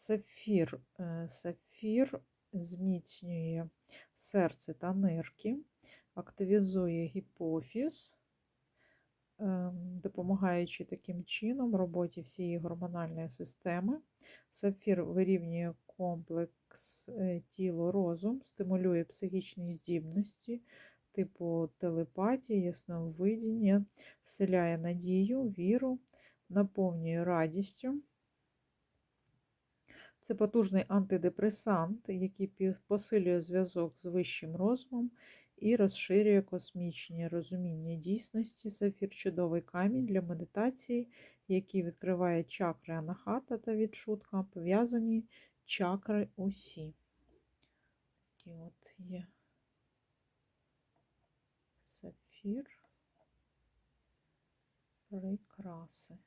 Сапфір. е, Сапфір зміцнює серце та нирки, активізує гіпофіз, допомагаючи таким чином роботі всієї гормональної системи. Сапфір вирівнює комплекс е, тіло-розум, стимулює психічні здібності, типу телепатії, ясновидіння, вселяє надію, віру, наповнює радістю. Це потужний антидепресант, який посилює зв'язок з вищим розумом і розширює космічні розуміння дійсності. Сафір чудовий камінь для медитації, який відкриває чакри анахата та відчутка, пов'язані чакри усі. Такі от є сапфір. Прикраси.